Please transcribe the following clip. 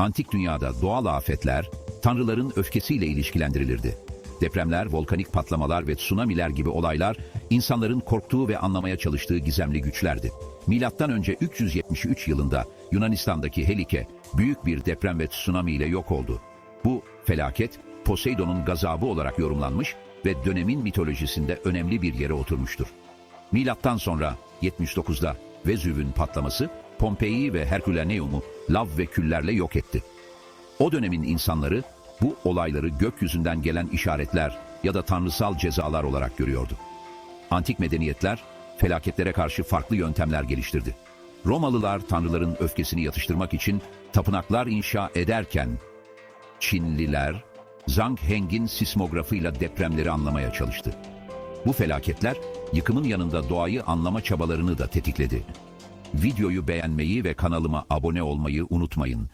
Antik dünyada doğal afetler, tanrıların öfkesiyle ilişkilendirilirdi. Depremler, volkanik patlamalar ve tsunamiler gibi olaylar insanların korktuğu ve anlamaya çalıştığı gizemli güçlerdi. Milattan önce 373 yılında Yunanistan'daki Helike büyük bir deprem ve tsunami ile yok oldu. Bu felaket Poseidon'un gazabı olarak yorumlanmış ve dönemin mitolojisinde önemli bir yere oturmuştur. Milattan sonra 79'da Vezüv'ün patlaması Pompei'yi ve Herkülaneum'u lav ve küllerle yok etti. O dönemin insanları bu olayları gökyüzünden gelen işaretler ya da tanrısal cezalar olarak görüyordu. Antik medeniyetler felaketlere karşı farklı yöntemler geliştirdi. Romalılar tanrıların öfkesini yatıştırmak için tapınaklar inşa ederken Çinliler Zhang Heng'in sismografıyla depremleri anlamaya çalıştı. Bu felaketler yıkımın yanında doğayı anlama çabalarını da tetikledi. Videoyu beğenmeyi ve kanalıma abone olmayı unutmayın.